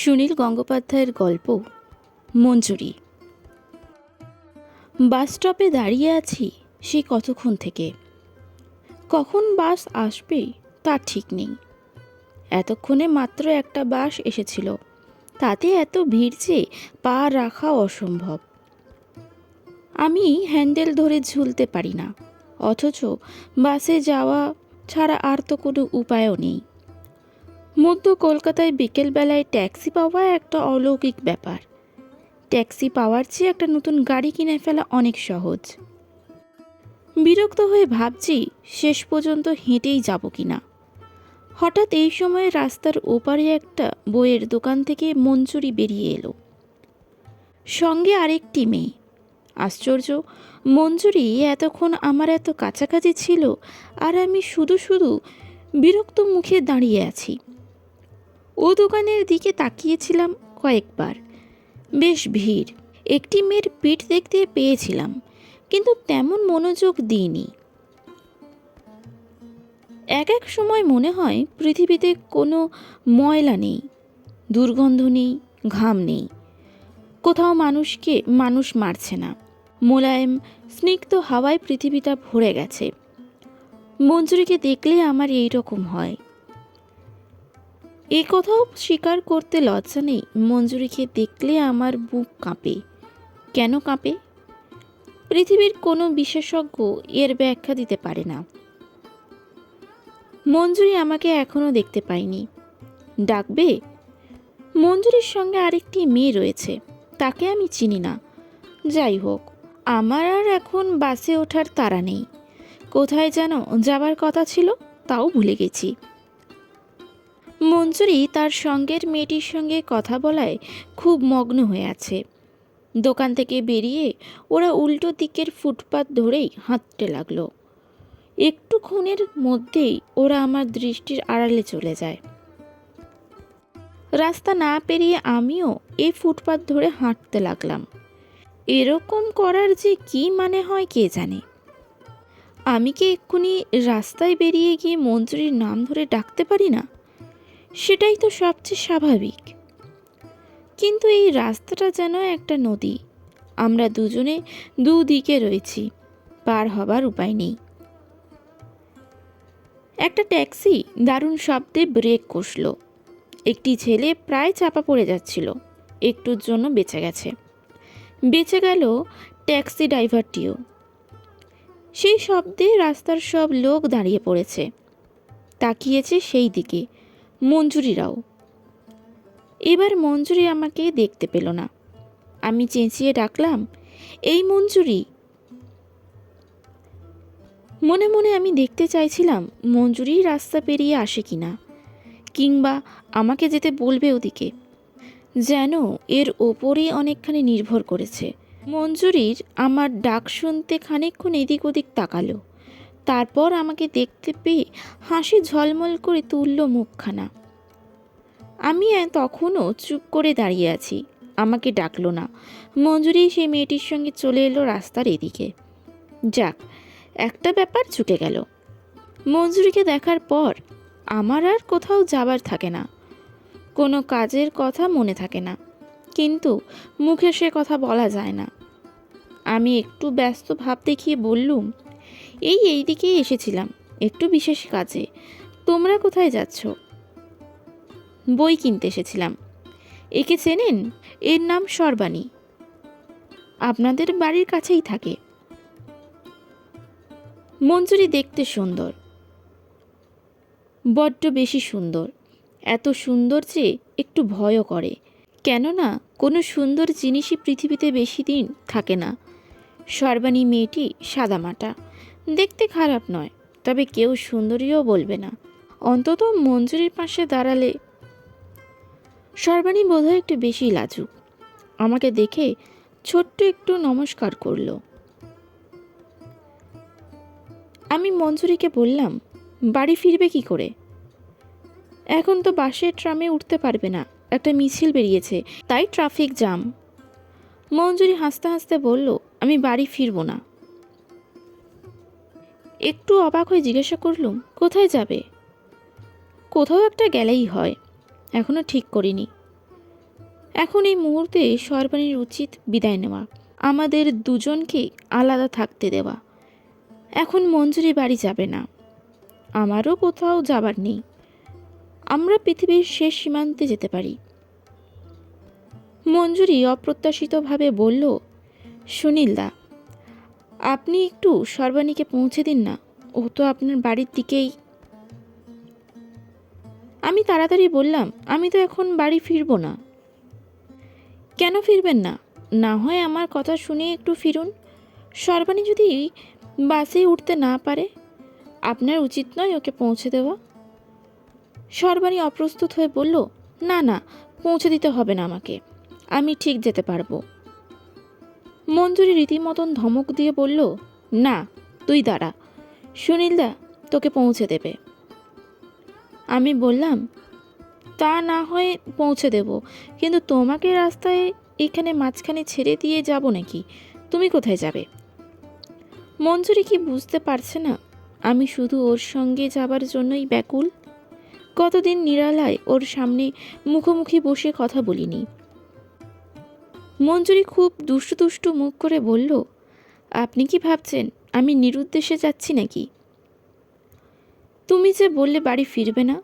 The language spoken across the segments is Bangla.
সুনীল গঙ্গোপাধ্যায়ের গল্প, মঞ্জুরি। বাস স্টপে দাঁড়িয়ে আছি সে কতক্ষণ থেকে? কখন বাস আসবে তার ঠিক নেই। এতক্ষণে মাত্র একটা বাস এসেছিল, তাতে এত ভিড় যে পা রাখা অসম্ভব। আমি হ্যান্ডেল ধরে ঝুলতে পারি না, অথচ বাসে যাওয়া ছাড়া আর তো কোনো উপায়ও নেই। মধ্য কলকাতায় বিকেলবেলায় ট্যাক্সি পাওয়া একটা অলৌকিক ব্যাপার। ট্যাক্সি পাওয়ার চেয়ে একটা নতুন গাড়ি কিনে ফেলা অনেক সহজ। বিরক্ত হয়ে ভাবছি শেষ পর্যন্ত হেঁটেই যাব কিনা। হঠাৎ এই সময় রাস্তার ওপারে একটা বইয়ের দোকান থেকে মঞ্জুরি বেরিয়ে এলো। সঙ্গে আরেকটি মেয়ে। আশ্চর্য, মঞ্জুরি এতক্ষণ আমার এত কাছাকাছি ছিল আর আমি শুধু শুধু বিরক্ত মুখে দাঁড়িয়ে আছি। ও দোকানের দিকে তাকিয়েছিলাম কয়েকবার। বেশ ভিড়। একটি মেয়ের পিঠ দেখতে পেয়েছিলাম, কিন্তু তেমন মনোযোগ দিইনি। এক এক সময় মনে হয় পৃথিবীতে কোনো ময়লা নেই, দুর্গন্ধ নেই, ঘাম নেই। কোথাও মানুষকে মানুষ মারছে না। মোলায়েম স্নিগ্ধ হাওয়ায় পৃথিবীটা ভরে গেছে। মঞ্জুরিকে দেখলে আমার এই রকম হয়। এই কথাও স্বীকার করতে লজ্জা নেই। মঞ্জুরিকে দেখলে আমার বুক কাঁপে। কেন কাঁপে? পৃথিবীর কোনো বিশেষজ্ঞ এর ব্যাখ্যা দিতে পারে না। মঞ্জুরি আমাকে এখনও দেখতে পাইনি ডাকবে? মঞ্জুরির সঙ্গে আরেকটি মেয়ে রয়েছে। তাকে আমি চিনি না। যাই হোক, আমার আর এখন বাসে ওঠার তারা নেই। কোথায় যেন যাবার কথা ছিল, তাও ভুলে গেছি। মঞ্জুরি তার সঙ্গের মেয়েটির সঙ্গে কথা বলায় খুব মগ্ন হয়ে আছে। দোকান থেকে বেরিয়ে ওরা উল্টো দিকের ফুটপাত ধরেই হাঁটতে লাগল। একটুক্ষণের মধ্যেই ওরা আমার দৃষ্টির আড়ালে চলে যায়। রাস্তা না পেরিয়ে আমিও এই ফুটপাত ধরে হাঁটতে লাগলাম। এরকম করার যে কি মানে হয় কে জানে? আমি কি এক্ষুনি রাস্তায় বেরিয়ে গিয়ে মঞ্জুরির নাম ধরে ডাকতে পারি না? সেটাই তো সবচেয়ে স্বাভাবিক। কিন্তু এই রাস্তাটা যেন একটা নদী। আমরা দুজনে দুদিকে রয়েছি, পার হবার উপায় নেই। একটা ট্যাক্সি দারুণ শব্দে ব্রেক কষল। একটি ছেলে প্রায় চাপা পড়ে যাচ্ছিল, একটুর জন্য বেঁচে গেছে। বেঁচে গেল ট্যাক্সি ড্রাইভারটিও। সেই শব্দে রাস্তার সব লোক দাঁড়িয়ে পড়েছে। তাকিয়েছে সেই দিকে। মঞ্জুরিরাও। এবার মঞ্জুরি আমাকে দেখতে পেল না। আমি চেঁচিয়ে ডাকলাম, এই মঞ্জুরি! মনে মনে আমি দেখতে চাইছিলাম মঞ্জুরি রাস্তা পেরিয়ে আসে কি না কিংবা আমাকে যেতে বলবে ওদিকে। যেন এর ওপরেই অনেকখানি নির্ভর করেছে। মঞ্জুরির আমার ডাক শুনতে খানিকক্ষণ এদিক ওদিক তাকালো। তারপর আমাকে দেখতে পেয়ে হাসি ঝলমল করে তুলল মুখখানা। আমি তখনও চুপ করে দাঁড়িয়ে আছি। আমাকে ডাকলো না। মঞ্জুরি সেই মেয়েটির সঙ্গে চলে এলো রাস্তার এদিকে। যাক, একটা ব্যাপার ছুটে গেল। মঞ্জুরিকে দেখার পর আমার আর কোথাও যাবার থাকে না। কোনো কাজের কথা মনে থাকে না। কিন্তু মুখে সে কথা বলা যায় না। আমি একটু ব্যস্ত ভাব দেখিয়ে বললুম এই এই দিকেই এসেছিলাম। একটু বিশেষ কাজে। তোমরা কোথায় যাচ্ছ? বই কিনতে এসেছিলাম। একে চেনেন? এর নাম সর্বাণী আপনাদের বাড়ির কাছেই থাকে। মঞ্জুরি দেখতে সুন্দর। বড্ড বেশি সুন্দর। এত সুন্দর যে একটু ভয়ও করে। কেননা, কোনো সুন্দর জিনিসই পৃথিবীতে বেশি দিন থাকে না। সর্বাণী মেয়েটি সাদামাটা। দেখতে খারাপ নয়, তবে কেউ সুন্দরীও বলবে না। অন্তত মঞ্জুরির পাশে দাঁড়ালে সর্বাণী বোধহয় একটু বেশি লাজুক। আমাকে দেখে ছোট্ট একটু নমস্কার করল। আমি মঞ্জুরিকে বললাম, বাড়ি ফিরবে কি করে? এখন তো বাসে ট্রামে উঠতে পারবে না, একটা মিছিল বেরিয়েছে, তাই ট্রাফিক জ্যাম। মঞ্জুরি হাসতে হাসতে বলল, আমি বাড়ি ফিরবো না। একটু অবাক হয়ে জিজ্ঞাসা করলুম, কোথায় যাবে? কোথাও একটা গেলেই হয়, এখনও ঠিক করিনি। এখন এই মুহূর্তে সর্বাণীর উচিত বিদায় নেওয়া, আমাদের দুজনকে আলাদা থাকতে দেওয়া। এখন মঞ্জুরি বাড়ি যাবে না, আমারও কোথাও যাবার নেই। আমরা পৃথিবীর শেষ সীমান্তে যেতে পারি। মঞ্জুরি অপ্রত্যাশিতভাবে বলল, সুনীলদা আপনি একটু সর্বাণীকে পৌঁছে দিন না। ও তো আপনার বাড়ির দিকেই। আমি তাড়াতাড়ি বললাম, আমি তো এখন বাড়ি ফিরবো না। কেন ফিরবেন না? না হয় আমার কথা শুনে একটু ফিরুন। সর্বাণী যদি বাসে উঠতে না পারে, আপনার উচিত নয় ওকে পৌঁছে দেওয়া। সর্বাণী অপ্রস্তুত হয়ে বলল, না না, পৌঁছে দিতে হবে না আমাকে। আমি ঠিক যেতে পারব। মঞ্জুরি রীতিমতন ধমক দিয়ে বলল, না, তুই দাঁড়া। সুনীলদা তোকে পৌঁছে দেবে। আমি বললাম, তা না হয় পৌঁছে দেব, কিন্তু তোমাকে রাস্তায় এখানে মাঝখানে ছেড়ে দিয়ে যাব নাকি? তুমি কোথায় যাবে? মঞ্জুরি কি বুঝতে পারছে না, আমি শুধু ওর সঙ্গে যাবার জন্যই ব্যাকুল? কতদিন নিরালায় ওর সামনে মুখোমুখি বসে কথা বলিনি। মঞ্জুরি খুব দুষ্টু দুষ্টু মুখ করে বলল, আপনি কি ভাবছেন, আমি নিরুদ্দেশে যাচ্ছি নাকি? তুমি যে বললে বাড়ি ফিরবে না?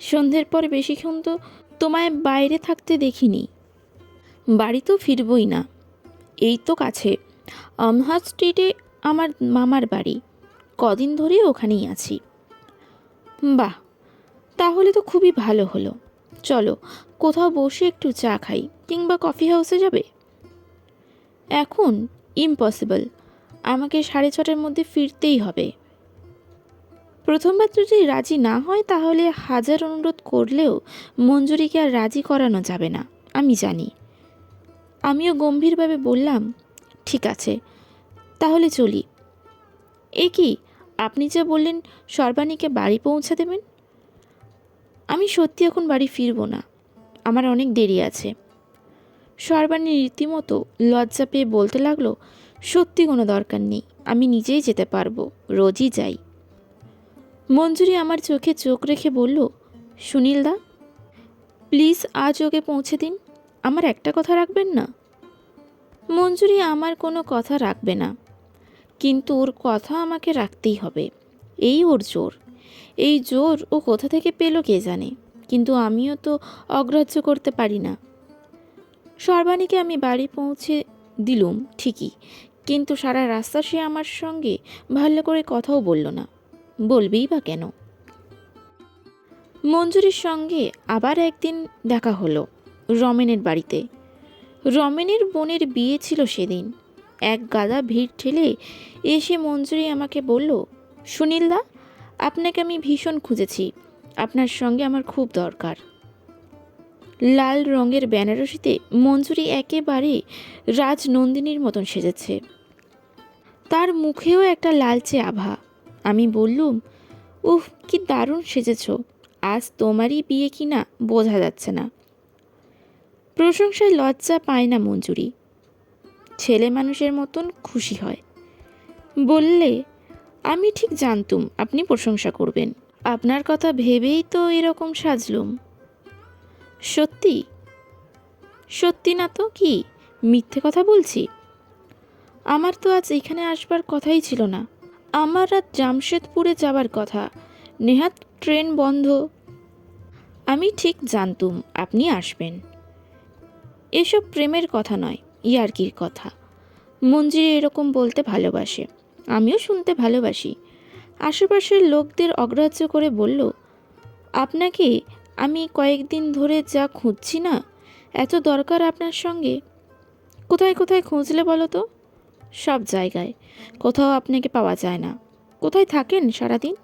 সন্ধ্যের পর বেশিক্ষণ তো তোমায় বাইরে থাকতে দেখিনি। বাড়ি তো ফিরবই না। এই তো কাছে। আমহাট স্ট্রিটে আমার মামার বাড়ি। কদিন ধরে ওখানেই আছি। বাহ! তাহলে তো খুবই ভালো হলো। চলো, কোথাও বসে একটু চা খাই। কিংবা কফি হাউসে যাবে? এখন ইম্পসিবল আমাকে সাড়ে ছটার মধ্যে ফিরতেই হবে। প্রথমবার যদি রাজি না হয়, তাহলে হাজার অনুরোধ করলেও মঞ্জুরিকে আর রাজি করানো যাবে না, আমি জানি। আমিও গম্ভীরভাবে বললাম, ঠিক আছে, তাহলে চলি। এ কি, আপনি যা বললেন সর্বাণীকে বাড়ি পৌঁছে দেবেন? আমি সত্যি এখন বাড়ি ফিরবো না, আমার অনেক দেরি আছে। সর্বাণী রীতিমতো লজ্জা পেয়ে বলতে লাগল, সত্যি কোনো দরকার নেই, আমি নিজেই যেতে পারব, রোজই যাই। মঞ্জুরি আমার চোখে চোখ রেখে বলল, সুনীলদা, প্লিজ আজ ওকে পৌঁছে দিন, আমার একটা কথা রাখবেন না? মঞ্জুরি আমার কোনো কথা রাখবে না, কিন্তু ওর কথা আমাকে রাখতেই হবে, এই ওর জোর, এই জোর ও কোথা থেকে পেল কে জানে, কিন্তু আমিও তো অগ্রাহ্য করতে পারি না। সর্বাণীকে আমি বাড়ি পৌঁছে দিলুম, ঠিকই। কিন্তু সারা রাস্তা সে আমার সঙ্গে ভালো করে কথাও বলল না। বলবেই বা কেন? মঞ্জুরির সঙ্গে আবার একদিন দেখা হলো রমেনের বাড়িতে। রমেনের বোনের বিয়ে ছিল সেদিন। এক গাদা ভিড় ঠেলে এসে মঞ্জুরি আমাকে বলল, সুনীলদা, আপনাকে আমি ভীষণ খুঁজেছি। আপনার সঙ্গে আমার খুব দরকার। লাল রঙের বেনারসিতে মঞ্জুরি একেবারে রাজনন্দিনীর মতন সেজেছে। তার মুখেও একটা লালচে আভা। আমি বললুম, উফ, কি দারুণ সেজেছ। আজ তোমারই বিয়ে কি না বোঝা যাচ্ছে না। প্রশংসায় লজ্জা পায় না মঞ্জুরি। ছেলে মানুষের মতন খুশি হয়। বললে, আমি ঠিক জানতুম, আপনি প্রশংসা করবেন। আপনার কথা ভেবেই তো এরকম সাজলুম। সত্যি? সত্যি না তো কি? মিথ্যে কথা বলছি? আমার তো আজ এখানে আসবার কথাই ছিল না। আমার রাত জামশেদপুরে যাবার কথা। নেহাত ট্রেন বন্ধ। আমি ঠিক জানতুম আপনি আসবেন। এসব প্রেমের কথা নয়, ইয়ার্কির কথা। মঞ্জিরি এরকম বলতে ভালোবাসে। আমিও শুনতে ভালোবাসি। আশেপাশের লোকদের অগ্রাহ্য করে বলল, আপনাকে আমি কয়েকদিন ধরে যা খুঁজছি না, এত দরকার আপনার সঙ্গে। কোথায় কোথায় খুঁজলে বলো তো? সব জায়গায়। কোথাও আপনাকে পাওয়া যায় না। কোথায় থাকেন সারাদিন?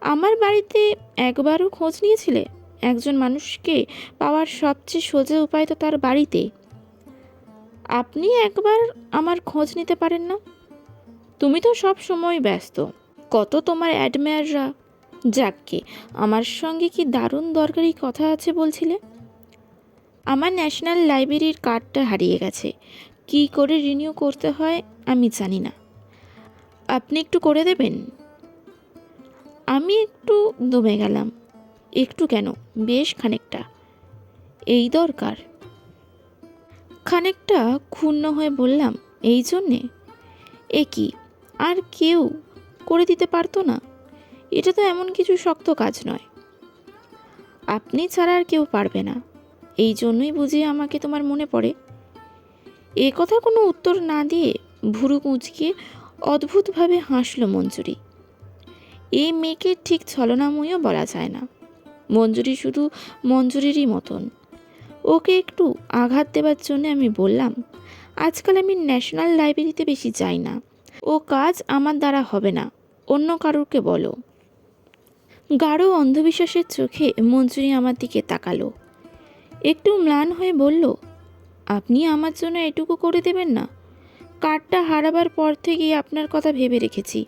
আমার বাড়িতে একবারও খোঁজ নিয়েছিলে? একজন মানুষকে পাওয়ার সবচেয়ে সোজা উপায় তো তার বাড়িতে। আপনি একবার আমার খোঁজ নিতে পারেন না? তুমি তো সব সময় ব্যস্ত। কত তোমার অ্যাডমেয়াররা যাককে আমার সঙ্গে কি দারুণ দরকারি কথা আছে বলছিলে? আমার ন্যাশনাল লাইব্রেরির কার্ডটা হারিয়ে গেছে। কি করে রিনিউ করতে হয় আমি জানি না। আপনি একটু করে দেবেন? আমি একটু দমে গেলাম। একটু কেন? বেশ খানিকটা। এই দরকার। খানিকটা ক্ষুণ্ণ হয়ে বললাম, এই জন্যে? এ কি? আর কেউ করে দিতে পারতো না? এটা তো এমন কিছু শক্ত কাজ নয়। আপনি ছাড়া আর কেউ পারবে না। এই জন্যই বুঝি আমাকে তোমার মনে পড়ে। এ কথার কোনো উত্তর না দিয়ে ভুরু কুঁচকিয়ে অদ্ভুতভাবে হাসল মঞ্জুরি। এই মেয়েকে ঠিক ছলনাময়ও বলা যায় না। মঞ্জুরি শুধু মঞ্জুরিরই মতন। ওকে একটু আঘাত দেওয়ার জন্য আমি বললাম, আজকাল আমি ন্যাশনাল লাইব্রেরিতে বেশি যাই না। ও কাজ আমার দ্বারা হবে না। অন্য কারুরকে বলো। গাঢ় অন্ধবিশ্বাসের চোখে মঞ্জুরি আমার দিকে তাকালো। একটু ম্লান হয়ে বলল, আপনি আমার জন্য এটুকু করে দেবেন না। কার্ডটা হারাবার পর থেকেই আপনার কথা ভেবে রেখেছি।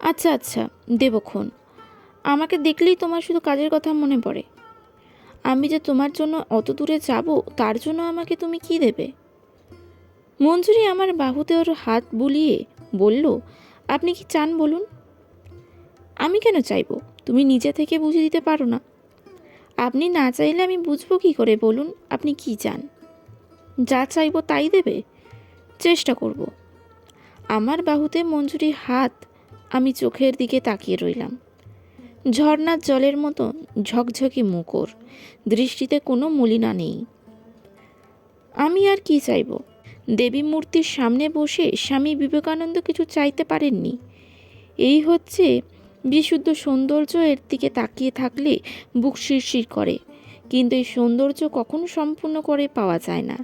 আচ্ছা আচ্ছা দেবক্ষণ আমাকে দেখলেই তোমার শুধু কাজের কথা মনে পড়ে। আমি যে তোমার জন্য অত দূরে যাব, তার জন্য আমাকে তুমি কি দেবে? মঞ্জুরি আমার বাহুতে ওর হাত বুলিয়ে বলল, আপনি কি চান বলুন? আমি কেন চাইব? তুমি নিজে থেকে বুঝে দিতে পারো না। আপনি না চাইলে আমি বুঝব কি করে? বলুন, আপনি কি চান? যা চাইব তাই দেবে। চেষ্টা করব। আমার বাহুতে মঞ্জুরির হাত, আমি চোখের দিকে তাকিয়ে রইলাম। ঝর্ণার জলের মতো ঝকঝকে মুখর, দৃষ্টিতে কোনো মলিনা নেই। আমি আর কি চাইব? দেবী মূর্তির সামনে বসে স্বামী বিবেকানন্দ কিছু চাইতে পারেননি। এই হচ্ছে বিশুদ্ধ সৌন্দর্য এর দিকে তাকিয়ে থাকলে বুক শিরশির করে। কিন্তু এই সৌন্দর্য কখনো সম্পূর্ণ করে পাওয়া যায় না।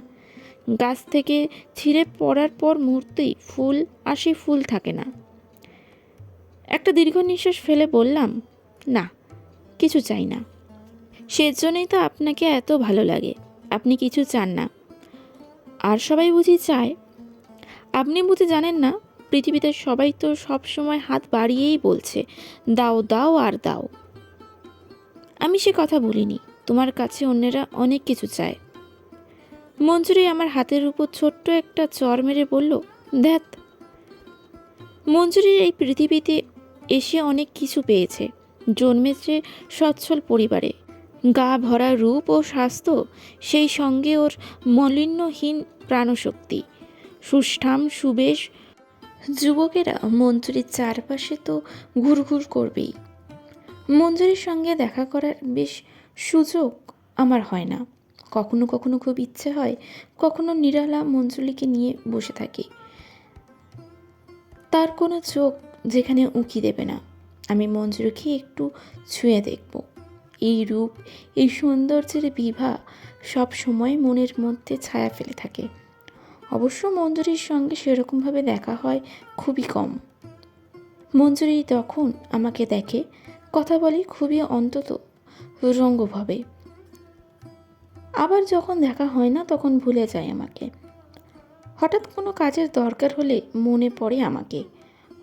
গাছ থেকে ছিঁড়ে পড়ার পর মুহূর্তেই ফুল আর সেই ফুল থাকে না। একটা দীর্ঘ নিঃশ্বাস ফেলে বললাম, না, কিছু চাই না। সেজন্যই তো আপনাকে এত ভালো লাগে। আপনি কিছু চান না। আর সবাই বুঝি চায়। আপনি বুঝি জানেন না পৃথিবীতে সবাই তো সব সময় হাত বাড়িয়েই বলছে, দাও দাও আর দাও। আমি সে কথা বলিনি, তোমার কাছে অন্যেরা অনেক কিছু চায়। মঞ্জুরি আমার হাতের উপর ছোট্ট একটা চর মেরে বলল, দেখ। মঞ্জুরির এই পৃথিবীতে এসে অনেক কিছু পেয়েছে, জন্মেছে সচ্ছল পরিবারে। গা ভরা রূপ ও স্বাস্থ্য, সেই সঙ্গে ওর মলিন্যহীন প্রাণশক্তি। সুষ্ঠাম, সুবেশ যুবকেরা মঞ্জুরির চারপাশে তো ঘুরঘুর করবেই। মঞ্জুরির সঙ্গে দেখা করার বেশ সুযোগ আমার হয় না। কখনো কখনো খুব ইচ্ছে হয়, কখনো নিরালা মঞ্জুলিকে নিয়ে বসে থাকি। তার কোনো চোখ যেখানে উঁকি দেবে না। আমি মঞ্জুরিকে একটু ছুঁয়ে দেখব। এই রূপ, এই সৌন্দর্যের বিভা সব সময় মনের মধ্যে ছায়া ফেলে থাকে। অবশ্য মঞ্জুরির সঙ্গে সেরকমভাবে দেখা হয় খুবই কম। মঞ্জুরি তখন আমাকে দেখে, কথা বলে খুবই অন্তত রঙ্গভাবে। আবার যখন দেখা হয় না, তখন ভুলে যায় আমাকে। হঠাৎ কোনো কাজের দরকার হলে মনে পড়ে আমাকে।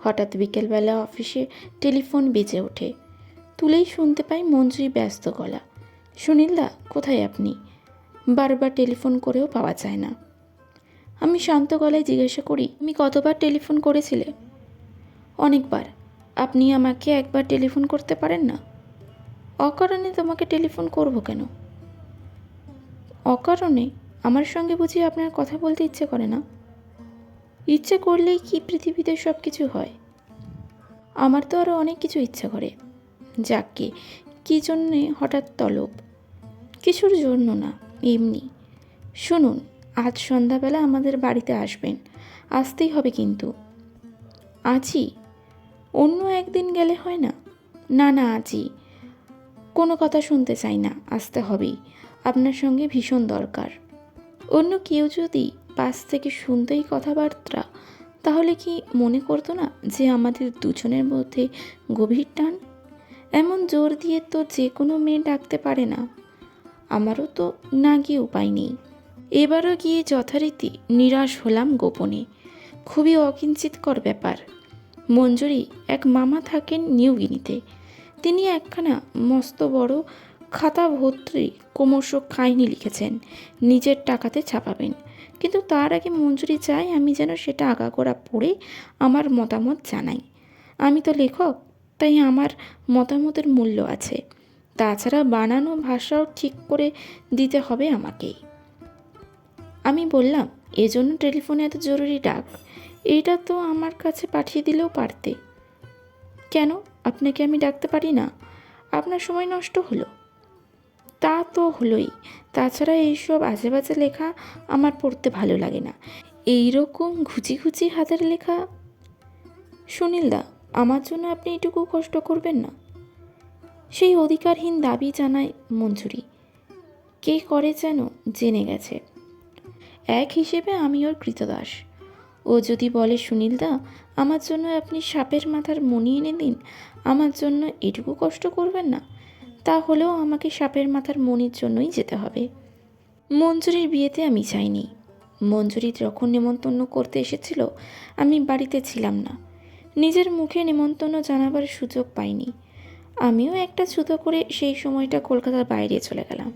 হঠাৎ বিকেলবেলা অফিসে টেলিফোন বেজে ওঠে। তুলেই শুনতে পাই মঞ্জুরি ব্যস্ত গলা। সুনীলদা, কোথায় আপনি? বারবার টেলিফোন করেও পাওয়া যায় না। আমি শান্ত গলায় জিজ্ঞাসা করি, তুমি কতবার টেলিফোন করেছিলে? অনেকবার। আপনি আমাকে একবার টেলিফোন করতে পারেন না? অকারণে তোমাকে টেলিফোন করব কেন? অকারণে? আমার সঙ্গে বুঝি আপনার কথা বলতে ইচ্ছে করে না? ইচ্ছে করলেই কি পৃথিবীতে সব কিছু হয়? আমার তো আরও অনেক কিছু ইচ্ছা করে। যাকে কী জন্যে হঠাৎ তলব? কিছুর জন্য না, এমনি। শুনুন আজ সন্ধ্যাবেলা আমাদের বাড়িতে আসবেন। আসতেই হবে কিন্তু। আজই? অন্য একদিন গেলে হয় না? না না, আজই। কোনো কথা শুনতে চাই না, আসতে হবেই। আপনার সঙ্গে ভীষণ দরকার। অন্য কেউ যদি পাশ থেকে শুনতেই কথাবার্তা, তাহলে কি মনে করতো না যে আমাদের দুজনের মধ্যে গভীর টান? এমন জোর দিয়ে তো যে কোনো মেয়ে ডাকতে পারে না। আমারও তো না গিয়ে উপায় নেই। এবারও গিয়ে যথারীতি নিরাশ হলাম গোপনে। খুবই অকিঞ্চিতকর ব্যাপার। মঞ্জুরি এক মামা থাকেন নিউগিনিতে। তিনি একখানা মস্ত বড় খাতা ভর্তি ক্রমশ কাহিনী লিখেছেন, নিজের টাকাতে ছাপাবেন। কিন্তু তার আগে মঞ্জুরি চাই আমি যেন সেটা আগাগোড়া পড়ে আমার মতামত জানাই। আমি তো লেখক, তাই আমার মতামতের মূল্য আছে। তাছাড়া বানানো ভাষাও ঠিক করে দিতে হবে আমাকেই আমি বললাম, এজন্য টেলিফোনে এত জরুরি ডাক? এইটা তো আমার কাছে পাঠিয়ে দিলেও পারতে। কেন? আপনাকে আমি ডাকতে পারি না? আপনার সময় নষ্ট হলো। তা তো হলোই। তাছাড়া এইসব আজে বাজে লেখা আমার পড়তে ভালো লাগে না। এই রকম ঘুচি ঘুচি হাতের লেখা। সুনীলদা আমার জন্য আপনি এটুকু কষ্ট করবেন না? সেই অধিকারহীন দাবি জানায় মঞ্জুরি। কে করে যেন জেনে গেছে। এক হিসেবে আমি ওর কৃতদাস। ও যদি বলে, সুনীলদা, আমার জন্য আপনি সাপের মাথার মনি এনে দিন, আমার জন্য এটুকু কষ্ট করবেন না, তাহলেও আমাকে সাপের মাথার মনির জন্যই যেতে হবে। মঞ্জুরির বিয়েতে আমি চাইনি মঞ্জুরি যখন নেমন্তন্ন করতে এসেছিল, আমি বাড়িতে ছিলাম না। নিজের মুখে নেমন্তন্ন জানাবার সুযোগ পাইনি। আমিও একটা ছুতো করে সেই সময়টা কলকাতার বাইরে চলে গেলাম।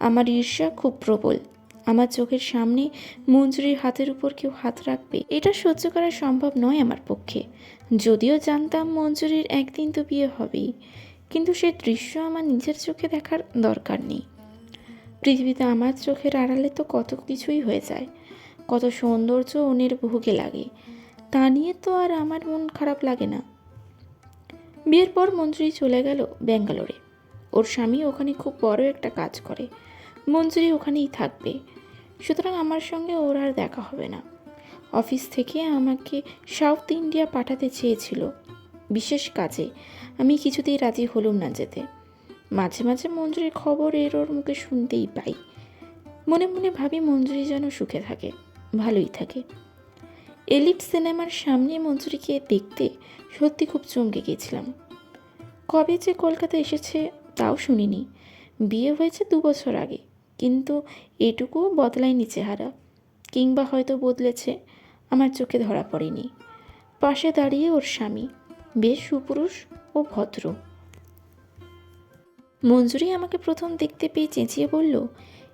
আমার ঈর্ষা খুব প্রবল। আমার চোখের সামনে মঞ্জুরির হাতের উপর কেউ হাত রাখবে, এটা সহ্য করা সম্ভব নয় আমার পক্ষে। যদিও জানতাম মঞ্জুরির একদিন তো বিয়ে হবেই, কিন্তু সে দৃশ্য আমার নিজের চোখে দেখার দরকার নেই। পৃথিবীতে আমার চোখের আড়ালে তো কত কিছুই হয়ে যায়, কত সৌন্দর্য অন্যের ভোগে লাগে, তা নিয়ে তো আর আমার মন খারাপ লাগে না। বিয়ের পর মঞ্জুরি চলে গেল ব্যাঙ্গালোরে। ওর স্বামী ওখানে খুব বড় একটা কাজ করে মঞ্জুরি ওখানেই থাকবে। সুতরাং আমার সঙ্গে ওর আর দেখা হবে না। অফিস থেকে আমাকে সাউথ ইন্ডিয়া পাঠাতে চেয়েছিল, বিশেষ কাজে। আমি কিছুতেই রাজি হলুম না যেতে। মাঝে মাঝে মঞ্জুরির খবর এর ওর মুখে শুনতেই পাই। মনে মনে ভাবি মঞ্জুরি যেন সুখে থাকে, ভালোই থাকে। এলিট সিনেমার সামনে মঞ্জুরিকে দেখতে সত্যি খুব চমকে গেছিলাম কবে যে কলকাতা এসেছে তাও শুনিনি। বিয়ে হয়েছে দু বছর আগে। কিন্তু এটুকুও বদলায়নি চেহারা, কিংবা হয়তো বদলেছে, আমার চোখে ধরা পড়েনি। পাশে দাঁড়িয়ে ওর স্বামী, বেশ সুপুরুষ ও ভদ্র। মঞ্জুরি আমাকে প্রথম দেখতে পেয়ে চেঁচিয়ে বলল,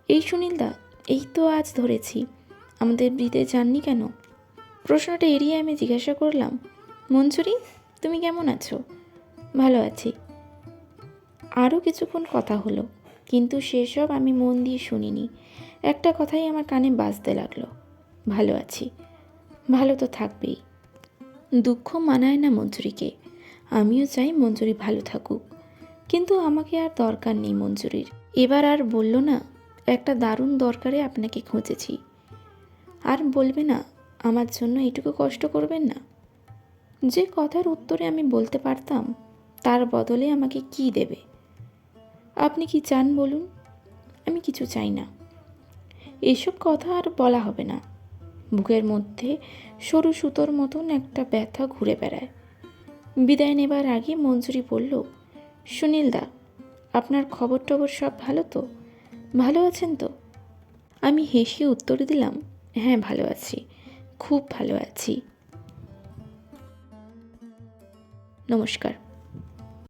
এই সুনীলদা, এই তো আজ ধরেছি, আমাদের বিতে যাননি কেন? প্রশ্নটা এড়িয়ে আমি জিজ্ঞাসা করলাম, মঞ্জুরি, তুমি কেমন আছো? ভালো আছি। আরও কিছুক্ষণ কথা হলো। কিন্তু সেসব আমি মন দিয়ে শুনিনি। একটা কথাই আমার কানে বাজতে লাগল। ভালো আছি। ভালো তো থাকবেই। দুঃখ মানায় না মঞ্জুরিকে। আমিও চাই মঞ্জুরি ভালো থাকুক। কিন্তু আমাকে আর দরকার নেই মঞ্জুরির। এবার আর বলল না, একটা দারুণ দরকারে আপনাকে খুঁজেছি। আর বলবে না, আমার জন্য এটুকু কষ্ট করবেন না? যে কথার উত্তরে আমি বলতে পারতাম, তার বদলে আমাকে কি দেবে? আপনি কি চান বলুন? আমি কিছু চাই না। এসব কথা আর বলা হবে না। বুকের মধ্যে সরু সুতোর মতন একটা ব্যথা ঘুরে বেড়ায়। বিদায় নেবার আগে মঞ্জুরি বলল সুনীলদা আপনার খবর টবর সব ভালো তো? ভালো আছেন তো? আমি হেসে উত্তর দিলাম হ্যাঁ ভালো আছি। খুব ভালো আছি। নমস্কার।